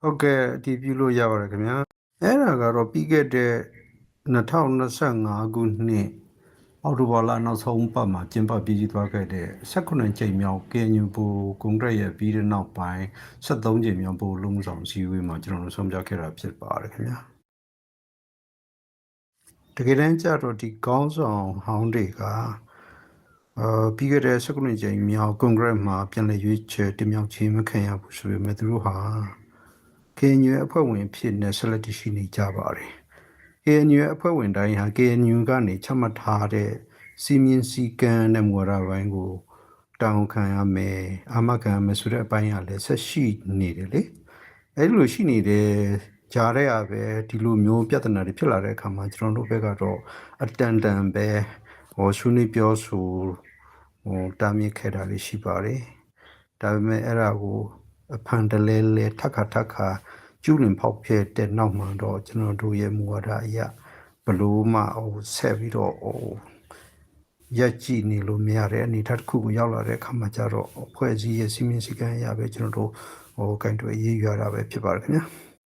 ဟုတ်ကဲ့အတည်ပြုလို့ရပါတယ်ခင်ဗျာအဲ့ဒါကတော့ပြီးခဲ့တဲ့2025ခုနှစ်အောက်တိုဘာလနောက်ဆုံးပတ်မှာကျင်းပပြီးကြီးသွားခဲ့တဲ့18ကြိမ်မြောက် KNU ဘူကွန်ဂရက်ရဲ့ပြီးတဲ့နောက်ပိုင်း73ကြိမ်မြောက်ဘူလုံးဆောင်စည်းဝေးမှာကျွန်တော်တို့ဆုံးဖြတ်ခဲ့တာဖြစ်ပါတယ်ခင်ဗျာတကယ်တမ်းကျတော့ဒီကောင်းဆောင်ဟောင်းတွေကအာပြီးခဲ့တဲ့19ကြိမ်မြောက်ကွန်ဂရက်မှာပြန်လည်ရွေးချယ်တင်မြှောက်ခြင်းမခံရဘူးဆိုပေမဲ့သူတို့ဟာ KNU ရဲ့အဖွဲ့ဝင်ဖြစ်နေဆက်လက်တည်ရှိနေကြပါတယ်။ KNU ရဲ့အဖွဲ့ဝင်တိုင်းဟာ KNU ကနေချမှတ်ထားတဲ့စီမင်းစည်းကမ်းနဲ့မူဝါဒပိုင်းကိုတောင်းခံရမယ်။အာမခံရမယ်ဆိုတဲ့အပိုင်းကလည်းဆက်ရှိနေတယ်လေ။အဲဒီလိုရှိနေတဲ့ကြားတဲ့အပဲဒီလိုမျိုးပြဿနာတွေဖြစ်လာတဲ့အခါမှာကျွန်တော်တို့ဘက်ကတော့အတန်တန်ပဲဟောရှုနေပြောဆိုဟိုတားမြစ်ခဲ့တာလေးရှိပါတယ်။ဒါပေမဲ့အဲ့ဒါကို အဖန်တလဲလဲထက်ခါထက်ခါကျူးလွန်ဖောက်ဖျက်တဲ့နောက်မှာတော့ကျွန်တော်တို့ရဲ့မူဝါဒအရဘလို့မှဟိုဆက်ပြီးတော့ဟိုရက်ကြည့်နေလို့မရတဲ့အနေအထားတစ်ခုကိုရောက်လာတဲ့အခါမှာကျတော့ဖွဲ့စည်းရဲ့စီမင်းစည်းကမ်းအရပဲကျွန်တော်တို့ဟိုကင်တွယ်ရေးရတာပဲဖြစ်ပါတယ်ခင်ဗျာ